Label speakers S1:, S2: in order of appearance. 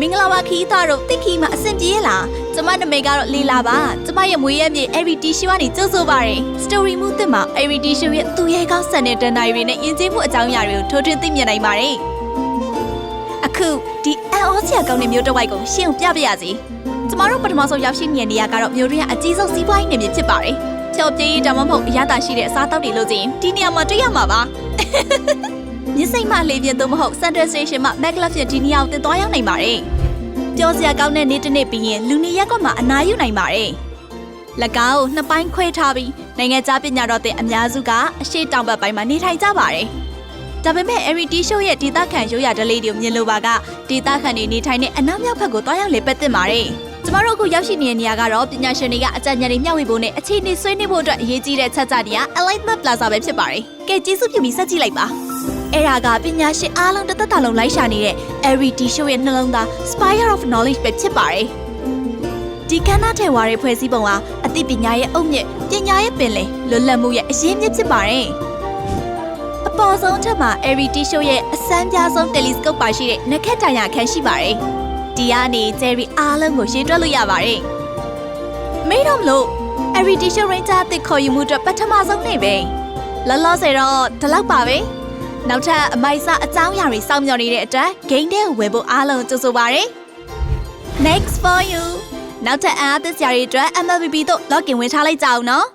S1: မင်္ဂလာပါခီးသားတို့တိတ်ခီမှာအဆင်ပြေရလားကျမနာမည်ကတော့လီလာပါကျမရဲ့မွေးရမြေ Airy Tissue ကနေကြိုဆိုပါရယ် Story မှုသစ်မှာ Airy Tissue ရဲ့သူရဲကောင်းဆန်တဲ့တန်တိုင်းတွေနဲ့ယဉ်ကျေးမှုအကြောင်းအရာတွေကိုထိုးထွင်းသိမြင်နိုင်ပါတယ်အခုဒီအန်အောစရာကောင်းတဲ့မျိုးတစ်ဝိုက်ကိုရှင်းပြပြရစီကျမတို့ပထမဆုံးရောက်ရှိနေတဲ့နေရာကတော့မြို့ရင်းအကြီးဆုံးစီးပွားရေးနယ်မြေဖြစ်ပါတယ်ဖြော်ပြေးဒါမှမဟုတ်အရသာရှိတဲ့အစားအသောက်တွေလို့ဆိုရင်ဒီနေရာမှာတွေ့ရမှာပါ မြစ်စိမ့်မလေပြင်းသို့မဟုတ် Central Station မှာ Maclub ဖြစ်ဒီနေရာကိုတင်သွားရောက်နိုင်ပါတယ်။ပြောစရာကောင်းတဲ့နေ့တစ်နေ့ပြီးရင်လူနေရက်ကွက်မှာအနားယူနိုင်ပါတယ်။၎င်းကိုနှစ်ပိုင်းခွဲထားပြီးနိုင်ငံခြားပညာတော်တဲ့အများစုကအရှိတောင်ဘက်ပိုင်းမှာနေထိုင်ကြပါတယ်။ဒါပေမဲ့ Arity Show ရဲ့ဒေသခံရိုးရာဓလေ့တွေကိုမြင်လိုပါကဒေသခံတွေနေထိုင်တဲ့အနောက်မြောက်ဘက်ကိုတွားရောက်လေပတ်သက်ပါတယ်။ကျမတို့အခုရောက်ရှိနေတဲ့နေရာကတော့ပညာရှင်တွေကအကြံဉာဏ်တွေမျှဝေဖို့နဲ့အခြေအနေဆွေးနွေးဖို့အတွက်အရေးကြီးတဲ့ချက်ကြတွေက Enlightenment Plaza ပဲဖြစ်ပါတယ်။ကဲကျေးဇူးပြုပြီးဆက်ကြည့်လိုက်ပါ။ အဲ့ဒါကပညာရှင်အားလုံးတစ်သက်တာလုံးလိုက်ရှာနေတဲ့ Arity Show ရဲ့နှလုံးသား Spire of Knowledge ပဲဖြစ်ပါတယ်။ဒီကဏ္ဍထဲဝါရဲ့ဖွဲ့စည်းပုံဟာအသိပညာရဲ့အုတ်မြစ်ပညာရဲ့ပင်လယ်လွတ်လပ်မှုရဲ့အရင်းမြစ်ဖြစ်ပါတယ်။အပေါ်ဆုံးထပ်မှာ Arity Show ရဲ့အစမ်းပြားဆုံး telescope ပါရှိတဲ့နက်ခက်တိုင်ရခန်းရှိပါတယ်။ဒီကနေ Jerry အားလုံးကိုရှင်းတွက်လို့ရပါတယ်။မေးတော့မလို့ Arity Show Ranger အသစ်ခေါ်ယူမှုအတွက်ပထမဆုံးနေ့ပဲ။လောလောဆယ်တော့ဒီလောက်ပါပဲ။ နောက်ထပ်အမိုက်စားအကြောင်းအရာတွေစောင့်မျှော်နေတဲ့အတွက် game ထဲကိုဝယ်ဖို့အားလုံးကြိုဆိုပါရစေ Next for you နောက်ထပ်အားသစ်စရာတွေအတွက် MLBB တို့ login ဝင်ထားလိုက်ကြအောင်နော်